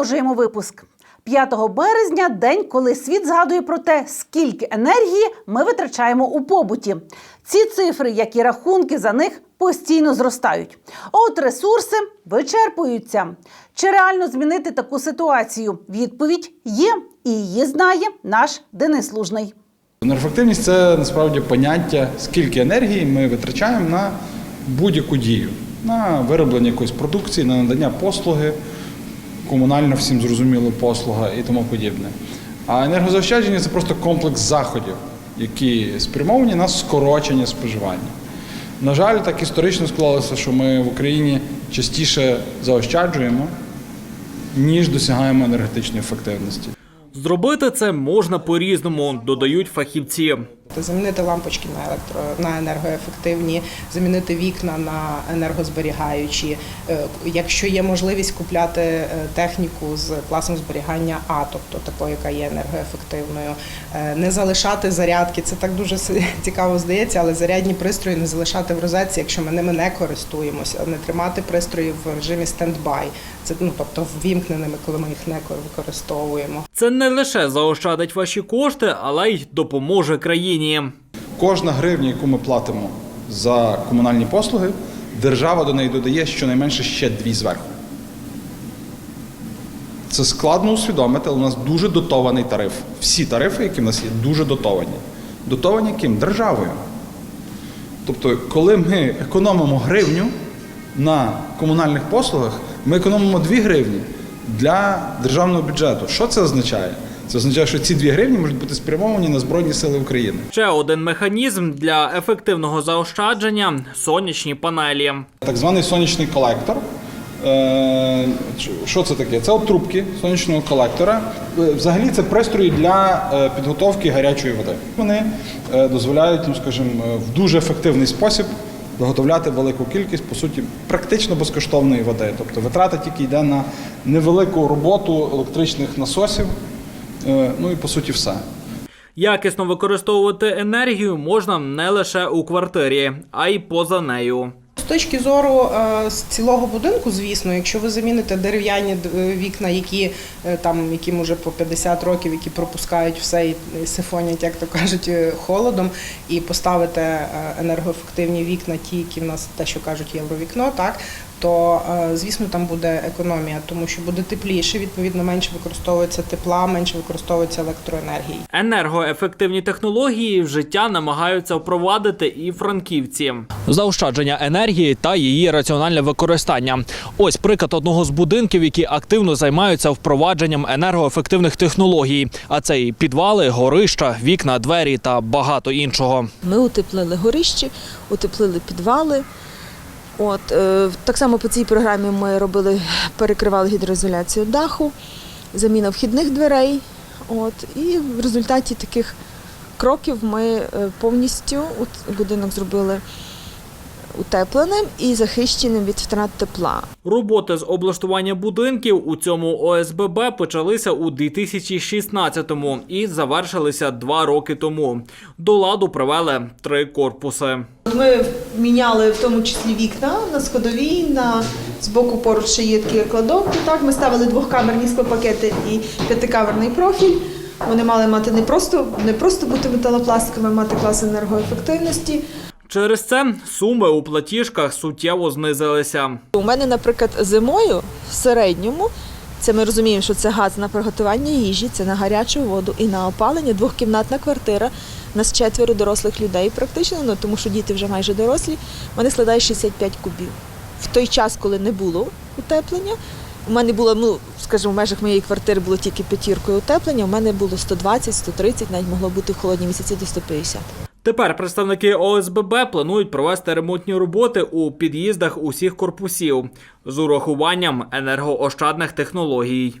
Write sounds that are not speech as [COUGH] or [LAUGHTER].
Продовжуємо випуск. 5 березня день, коли світ згадує про те, скільки енергії ми витрачаємо у побуті. Ці цифри, як і рахунки за них, постійно зростають. От ресурси вичерпуються. Чи реально змінити таку ситуацію? Відповідь є, і її знає наш Денис Лужний. Енергоефективність це насправді поняття, скільки енергії ми витрачаємо на будь-яку дію, на вироблення якоїсь продукції, на надання послуги, комунально всім зрозуміло послуга і тому подібне. А енергозаощадження це просто комплекс заходів, які спрямовані на скорочення споживання. На жаль, так історично склалося, що ми в Україні частіше заощаджуємо, ніж досягаємо енергетичної ефективності. Зробити це можна по-різному, додають фахівці. Замінити лампочки на електро на енергоефективні, замінити вікна на енергозберігаючі. Е, Якщо є можливість купляти е, техніку з класом зберігання А, тобто такою, яка є енергоефективною, Е, не залишати зарядки. Це так дуже [LAUGHS] цікаво здається, але зарядні пристрої не залишати в розетці, якщо ми ними не користуємося, не тримати пристрої в режимі стендбай. Це ну тобто ввімкненими, коли ми їх не використовуємо. Це не лише заощадить ваші кошти, але й допоможе країні. Кожна гривня, яку ми платимо за комунальні послуги, держава до неї додає щонайменше ще дві зверху. Це складно усвідомити, але у нас дуже дотований тариф. Всі тарифи, які в нас є, дуже дотовані. Дотовані ким? Державою. Тобто, коли ми економимо гривню на комунальних послугах, ми економимо 2 гривні для державного бюджету. Що це означає? Це означає, що ці 2 гривні можуть бути спрямовані на Збройні Сили України. Ще один механізм для ефективного заощадження сонячні панелі. Так званий сонячний колектор. Е, Що це таке? Це от трубки сонячного колектора. Е, Взагалі це пристрої для е, підготовки гарячої води. Вони дозволяють, ну скажімо, в дуже ефективний спосіб виготовляти велику кількість, по суті, практично безкоштовної води. Тобто витрата тільки йде на невелику роботу електричних насосів. Е, Ну і по суті все. Якісно використовувати енергію можна не лише у квартирі, а й поза нею. З точки зору е, з цілого будинку, звісно, якщо ви заміните дерев'яні вікна, які е, там яким уже по 50 років, які пропускають все і сифонять, як то кажуть, е, холодом, і поставите е, енергоефективні вікна, ті, які в нас те, що кажуть, євровікно, так то е, звісно там буде економія, тому що буде тепліше, відповідно менше використовується тепла, менше використовується електроенергії. Енергоефективні технології в життя намагаються впровадити і франківці. Заощадження енергії та її раціональне використання. Ось приклад одного з будинків, які активно займаються впровадженням енергоефективних технологій. А це і підвали, горища, вікна, двері та багато іншого. Ми утеплили горищі, утеплили підвали. От, е, так само по цій програмі ми робили, перекривали гідроізоляцію даху, заміна вхідних дверей. От, і в результаті таких кроків ми е, повністю будинок зробили утепленим і захищеним від втрат тепла. Роботи з облаштування будинків у цьому ОСББ почалися у 2016-му і завершилися два роки тому. До ладу привели три корпуси. Ми міняли в тому числі вікна на сходовій, на з боку поруч ще є такі кладовки. Так, ми ставили двохкамерні склопакети і п'ятикамерний профіль. Вони мали мати не просто не просто бути металопластиками, а мати клас енергоефективності. Через це суми у платіжках суттєво знизилися. У мене, наприклад, зимою в середньому. Це ми розуміємо, що це газ на приготування їжі, це на гарячу воду і на опалення. Двохкімнатна квартира. Нас четверо дорослих людей практично, ну тому що діти вже майже дорослі. Вони складають 65 кубів. В той час, коли не було утеплення, у мене було, ну скажімо, в межах моєї квартири було тільки п'ятіркою утеплення. У мене було 120, 130, навіть могло бути в холодні місяці до 150. Тепер представники ОСББ планують провести ремонтні роботи у під'їздах усіх корпусів з урахуванням енергоощадних технологій.